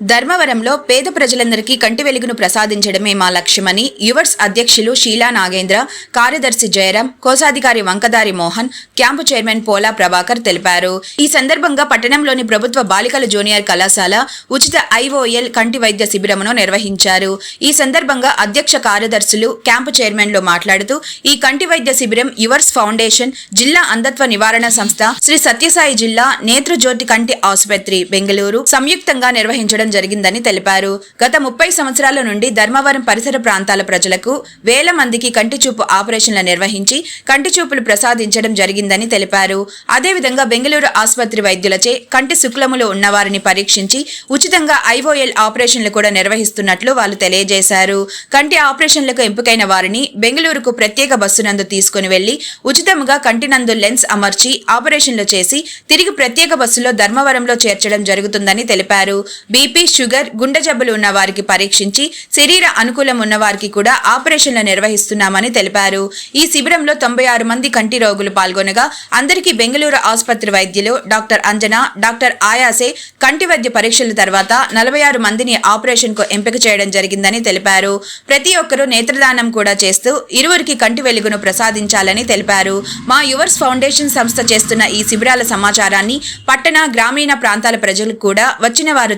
ధర్మవరంలో పేద ప్రజలందరికీ కంటి వెలుగును ప్రసాదించడమే మా లక్ష్యమని యువర్స్ అధ్యక్షులు షీలా నాగేంద్ర కార్యదర్శి జయరాం కోశాధికారి వంకదారి మోహన్ క్యాంపు చైర్మన్ పోలా ప్రభాకర్ తెలిపారు. ఈ సందర్భంగా పట్టణంలోని ప్రభుత్వ బాలికల జూనియర్ కళాశాల ఉచిత ఐఓఎల్ కంటి వైద్య శిబిరమును నిర్వహించారు. ఈ సందర్భంగా అధ్యక్ష కార్యదర్శులు క్యాంపు చైర్మన్లు మాట్లాడుతూ ఈ కంటి వైద్య శిబిరం యువర్స్ ఫౌండేషన్ జిల్లా అంధత్వ నివారణ సంస్థ శ్రీ సత్యసాయి జిల్లా నేత్రజ్యోతి కంటి ఆసుపత్రి బెంగళూరు సంయుక్తంగా నిర్వహించడం జరిగిందని తెలిపారు. గత ముప్పై సంవత్సరాల నుండి ధర్మవరం పరిసర ప్రాంతాల ప్రజలకు వేల మందికి కంటి చూపు నిర్వహించి కంటి చూపులు ప్రసాదించడం జరిగిందని తెలిపారు. అదేవిధంగా బెంగళూరు ఆసుపత్రి వైద్యులచే కంటి శుక్లములు ఉన్నవారిని పరీక్షించి ఉచితంగా ఐఓఎల్ ఆపరేషన్లు కూడా నిర్వహిస్తున్నట్లు వాళ్ళు తెలియజేశారు. కంటి ఆపరేషన్లకు ఎంపికైన వారిని బెంగళూరుకు ప్రత్యేక బస్సునందు తీసుకుని వెళ్ళి ఉచితంగా కంటినందు లెన్స్ అమర్చి ఆపరేషన్లు చేసి తిరిగి ప్రత్యేక బస్సులో ధర్మవరంలో చేర్చడం జరుగుతుందని తెలిపారు. బీపీ షుగర్ గుండె జబ్బులు ఉన్న వారికి పరీక్షించి శరీర అనుకూలం ఉన్న వారికి కూడా ఆపరేషన్లు నిర్వహిస్తున్నామని తెలిపారు. ఈ శిబిరంలో తొంభై ఆరు మంది కంటి రోగులు పాల్గొనగా అందరికీ బెంగళూరు ఆసుపత్రి వైద్యులు డాక్టర్ అంజనా డాక్టర్ ఆయాసే కంటి వైద్య పరీక్షల తర్వాత నలభై ఆరు మందిని ఆపరేషన్కు ఎంపిక చేయడం జరిగిందని తెలిపారు. ప్రతి ఒక్కరూ నేత్రదానం కూడా చేస్తూ ఇరువురికి కంటి వెలుగును ప్రసాదించాలని తెలిపారు. మా యువర్స్ ఫౌండేషన్ సంస్థ చేస్తున్న ఈ శిబిరాల సమాచారాన్ని పట్టణ గ్రామీణ ప్రాంతాల ప్రజలకు కూడా వచ్చిన వారు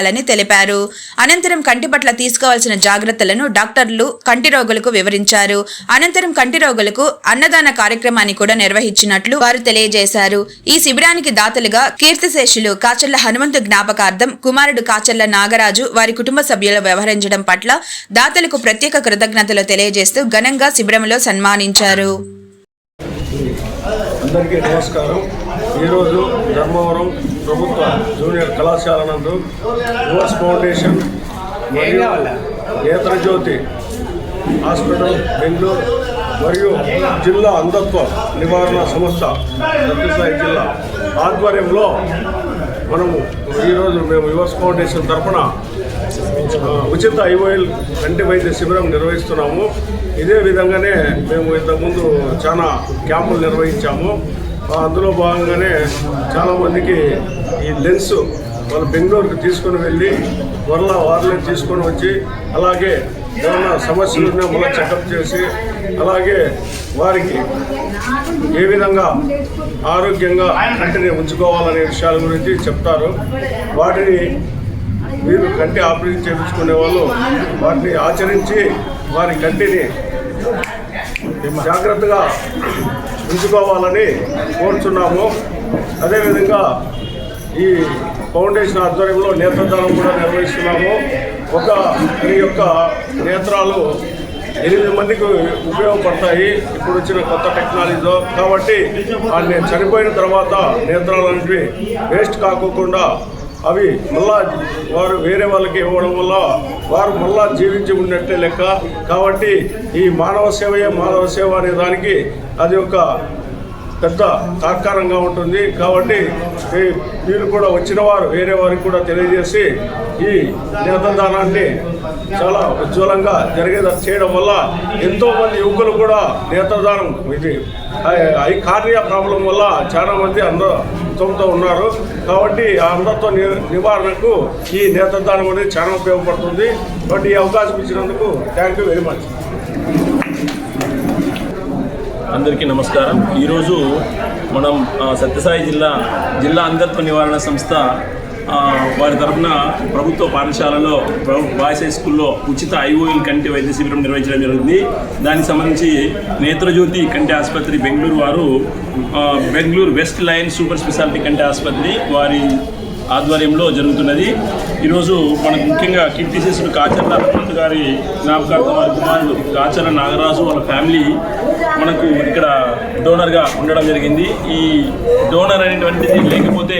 చేయాలని తెలిపారు. అనంతరం కంటి పట్ల తీసుకోవాల్సిన జాగ్రత్తలను డాక్టర్లు కంటి రోగులకు వివరించారు. అనంతరం కంటి రోగులకు అన్నదాన కార్యక్రమాన్ని కూడా నిర్వహించినట్లు వారు తెలియజేశారు. ఈ శిబిరానికి దాతలుగా కీర్తిశేషులు కాచర్ల హనుమంతు జ్ఞాపకార్థం కుమారుడు కాచర్ల నాగరాజు వారి కుటుంబ సభ్యులు వ్యవహరించడం పట్ల దాతలకు ప్రత్యేక కృతజ్ఞతలు తెలియజేస్తూ ఘనంగా శిబిరంలో సన్మానించారు. అందరికీ నమస్కారం. ఈరోజు ధర్మవరం ప్రభుత్వ జూనియర్ కళాశాల నందు యువర్స్ ఫౌండేషన్ మరియు నేత్రజ్యోతి హాస్పిటల్ బెంగళూరు మరియు జిల్లా అంధత్వ నివారణ సంస్థ సత్యసాయి జిల్లా ఆధ్వర్యంలో మనము ఈరోజు మేము యువర్స్ ఫౌండేషన్ తరఫున ఉచిత ఐఓఎల్ కంటి వైద్య శిబిరం నిర్వహిస్తున్నాము. ఇదే విధంగానే మేము ఇంతకుముందు చాలా క్యాంపులు నిర్వహించాము. అందులో భాగంగానే చాలామందికి ఈ లెన్స్ వాళ్ళు బెంగళూరుకి తీసుకొని వెళ్ళి వరల వారిని తీసుకొని వచ్చి అలాగే ఏమైనా సమస్యలు ఉన్నా మళ్ళీ చెకప్ చేసి అలాగే వారికి ఏ విధంగా ఆరోగ్యంగా కంటిని ఉంచుకోవాలనే విషయాల గురించి చెప్తారు. వాటిని మీరు కంటి ఆపరేషన్ చేయించుకునే వాళ్ళు వాటిని ఆచరించి వారి కంటిని జాగ్రత్తగా ఉంచుకోవాలని కోరుచున్నాము. అదేవిధంగా ఈ ఫౌండేషన్ ఆధ్వర్యంలో నేత్రదానం కూడా నిర్వహిస్తున్నాము. ఒక ఈ యొక్క నేత్రాలు ఎనిమిది మందికి ఉపయోగపడతాయి. ఇప్పుడు వచ్చిన కొత్త టెక్నాలజీతో కాబట్టి ఆ నేను చనిపోయిన తర్వాత నేత్రాలు అనేవి వేస్ట్ కాకోకుండా అవి మళ్ళా వారు వేరే వాళ్ళకి ఇవ్వడం వల్ల వారు మళ్ళా జీవించి ఉన్నట్టే లెక్క. కాబట్టి ఈ మానవ సేవయే మానవ సేవ అనే దానికి అది ఒక పెద్ద సహకారంగా ఉంటుంది. కాబట్టి మీరు కూడా వచ్చిన వారు వేరే వారికి కూడా తెలియజేసి ఈ నేత్రదానాన్ని చాలా ఉజ్వలంగా జరిగేలా చేయడం వల్ల ఎంతోమంది యువకులు కూడా నేత్రదానం ఇది ఐ కార్నియా ప్రాబ్లం వల్ల చాలామంది అందరితో ఉన్నారు. కాబట్టి ఆ అందరితో నివారణకు ఈ నేత్రదానం అనేది చాలా ఉపయోగపడుతుంది. కాబట్టి ఈ అవకాశం ఇచ్చినందుకు థ్యాంక్ యూ వెరీ మచ్. అందరికీ నమస్కారం. ఈరోజు మనం సత్యసాయి జిల్లా జిల్లా అంధత్వ నివారణ సంస్థ వారి తరఫున ప్రభుత్వ పాఠశాలలో బాయ్స్ హై స్కూల్లో ఉచిత ఐఓఎల్ కంటి వైద్య శిబిరం నిర్వహించడం జరిగింది. దానికి సంబంధించి నేత్రజ్యోతి కంటి ఆసుపత్రి బెంగళూరు వారు Bengaluru west line super speciality కంటి ఆసుపత్రి వారి ఆధ్వర్యంలో జరుగుతున్నది. ఈరోజు మనకు ముఖ్యంగా కీర్తిశేషుడు కాచర్ల హనుమంత్ గారి జ్ఞాపకార్థం వారి కుమారుడు కాచర్ల నాగరాజు వాళ్ళ ఫ్యామిలీ మనకు ఇక్కడ డోనర్గా ఉండడం జరిగింది. ఈ డోనర్ అనేటువంటిది లేకపోతే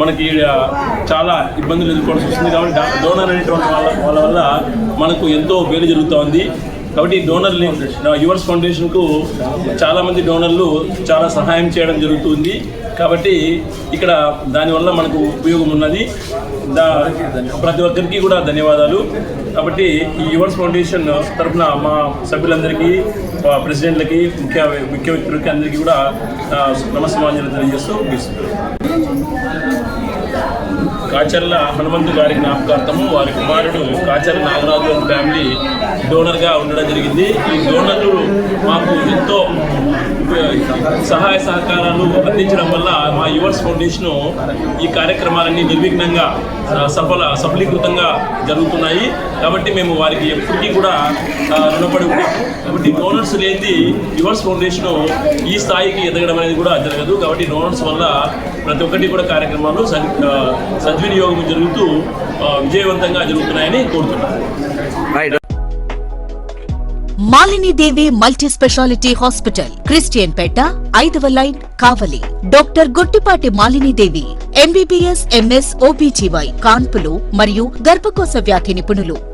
మనకి ఈడ చాలా ఇబ్బందులు ఎదుర్కోవాల్సి వస్తుంది కాబట్టి డోనర్ అనేటువంటి వాళ్ళ వాళ్ళ వల్ల మనకు ఎంతో మేలు జరుగుతూ ఉంది కాబట్టి డోనర్లు యువర్స్ ఫౌండేషన్కు చాలామంది డోనర్లు చాలా సహాయం చేయడం జరుగుతుంది. కాబట్టి ఇక్కడ దానివల్ల మనకు ఉపయోగం ఉన్నది. దా ప్రతి ఒక్కరికి కూడా ధన్యవాదాలు. కాబట్టి ఈ యువర్స్ ఫౌండేషన్ తరఫున మా సభ్యులందరికీ మా ప్రెసిడెంట్లకి ముఖ్య ముఖ్య వ్యక్తులకి అందరికీ కూడా నమస్కారం తెలియజేస్తూ ముగిస్తున్నాను. కాచర్ల హనుమంతు గారి జ్ఞాపకార్థము వారి కుమారుడు కాచర్ల నాగరాజు ఫ్యామిలీ డోనర్గా ఉండడం జరిగింది. ఈ డోనర్లు మాకు ఎంతో సహాయ సహకారాలు అందించడం వల్ల మా యువర్స్ ఫౌండేషన్ ఈ కార్యక్రమాలన్నీ నిర్విఘ్నంగా సఫల సఫలీకృతంగా జరుగుతున్నాయి. కాబట్టి మేము వారికి ఎప్పటికీ కూడా రుణపడి ఉన్నాం కాబట్టి డోనర్స్ లేనిది యువర్స్ ఫౌండేషన్ ఈ స్థాయికి ఎదగడం అనేది కూడా జరగదు. కాబట్టి డోనర్స్ వల్ల ప్రతి ఒక్కటి కూడా కార్యక్రమాలు సద్వినియోగం జరుగుతూ విజయవంతంగా జరుగుతున్నాయని కోరుతున్నాను. Malinidevi multi speciality hospital Christian Peta ఐదవ line Kavali. Doctor Guttipati Malinidevi MBBS MS OBGY కాన్పులు మరియు గర్భకోశ వ్యాధి నిపుణులు.